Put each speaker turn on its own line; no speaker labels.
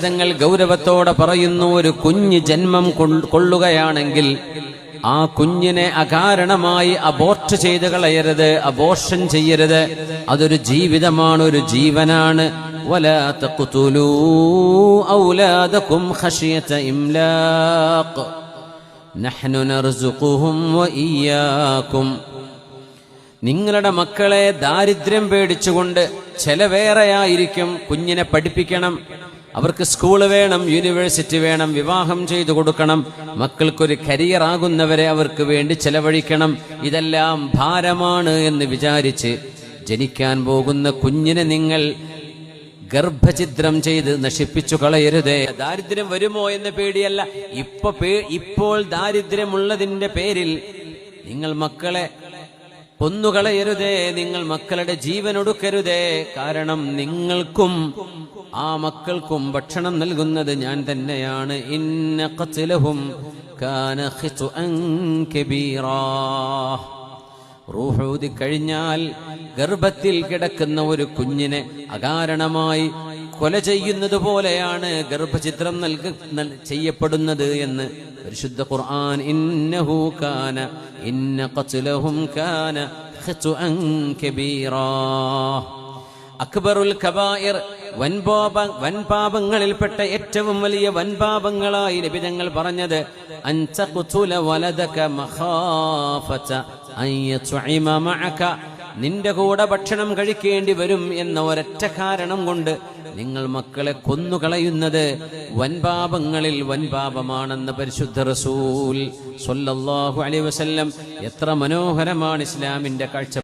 തങ്ങൾ ഗൗരവത്തോടെ പറയുന്ന ഒരു കുഞ്ഞ് ജന്മം കൊള്ളുകയാണെങ്കിൽ ആ കുഞ്ഞിനെ അകാരണമായി അബോർട്ട് ചെയ്ത് കളയരുത് അബോർഷൻ ചെയ്യരുത്. അതൊരു ജീവിതമാണ് ഒരു ജീവനാണ്. നിങ്ങളുടെ മക്കളെ ദാരിദ്ര്യം പേടിച്ചുകൊണ്ട് ചെലവേറെയായിരിക്കും കുഞ്ഞിനെ പഠിപ്പിക്കണം. അവർക്ക് സ്കൂൾ വേണം യൂണിവേഴ്സിറ്റി വേണം വിവാഹം ചെയ്തു കൊടുക്കണം. മക്കൾക്കൊരു കരിയർ ആകുന്നവരെ അവർക്ക് വേണ്ടി ചെലവഴിക്കണം. ഇതെല്ലാം ഭാരമാണ് എന്ന് വിചാരിച്ച് ജനിക്കാൻ പോകുന്ന കുഞ്ഞിനെ നിങ്ങൾ ഗർഭചിത്രം ചെയ്ത് നശിപ്പിച്ചു കളയരുതേ. ദാരിദ്ര്യം വരുമോ എന്ന പേടിയല്ല. ഇപ്പൊ ഇപ്പോൾ ദാരിദ്ര്യമുള്ളതിന്റെ പേരിൽ നിങ്ങൾ മക്കളെ കൊന്നുകളയരുതേ നിങ്ങൾ മക്കളുടെ ജീവൻ ഒടുക്കരുതേ കാരണം നിങ്ങൾക്കും ആ മക്കൾക്കും ഭക്ഷണം നൽകുന്നത് ഞാൻ തന്നെയാണ്. ഇന്ന ഖത്ലഹും കാന ഖിത്അൻ കബീറാ. റൂഹൂതി കഴിഞ്ഞാൽ ഗർഭത്തിൽ കിടക്കുന്ന ഒരു കുഞ്ഞിനെ അകാരണമായി കൊല ചെയ്യുന്നത് പോലെയാണ് ഗർഭചിത്രം നൽക നൽ- ചെയ്യപ്പെടുന്നത് എന്ന് പരിശുദ്ധ ഖുർആൻ ഇന്നഹു കാന ഇന്ന ഖത്ലഹും കാന ഖത്അൻ കബീറാ. അക്ബറുൽ കബായിർ വൻപാപ വൻപാപങ്ങളിൽപ്പെട്ട ഏറ്റവും വലിയ വൻപാപങ്ങളായി നബിതങ്ങൾ പറഞ്ഞത് അൻത ഖുതുല വലദക മഖാഫത അൻ യത്ഇമ മഅക നിന്റെ കൂടെ ഭക്ഷണം കഴിക്കേണ്ടി വരും എന്ന ഒരൊറ്റ കാരണം കൊണ്ട് നിങ്ങൾ മക്കളെ കൊന്നുകളയുന്നത് വൻപാപങ്ങളിൽ വൻപാപമാണെന്ന് പരിശുദ്ധ റസൂൽ സ്വല്ലല്ലാഹു അലൈഹി വസല്ലം. എത്ര മനോഹരമാണ് ഇസ്ലാമിന്റെ കാഴ്ച.